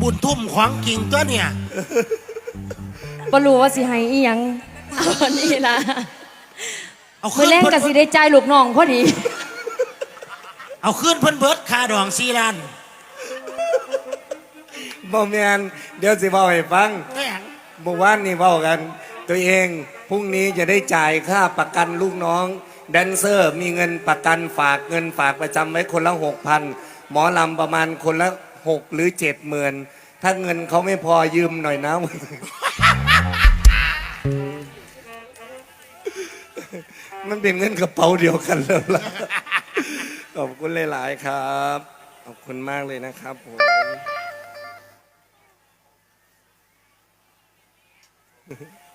บุญทุ่มของจริงตัวเนี่ย บ่รู้ว่าสิให้อีหยังตอนนี้ล่ะเอามื้ขึ้อนแรงเพิ่ก็นสิได้จ่ายลูกน้องพอดี เอาขึ้นเพิ่นเบิดคาดองซีลานบ่แมนเดี๋ยวสิเว้าให้ฟังแม่งเมื่อวานนี่เว้ากัน ตัวเองพรุ่งนี้จะได้จ่ายค่าประกันลูกน้อง แดนเซอร์มีเงินประกันฝากเงินฝากประจำไว้คนละหกพันหมอลำประมาณคนละ หกหรือเจ็ดหมื่นถ้าเงินเขาไม่พอยืมหน่อยนะ มันเป็นเงินกระเป๋าเดียวกันแล้วล่ะ ขอบคุณหลาย ๆ ครับ ขอบคุณมากเลยนะครับผมเ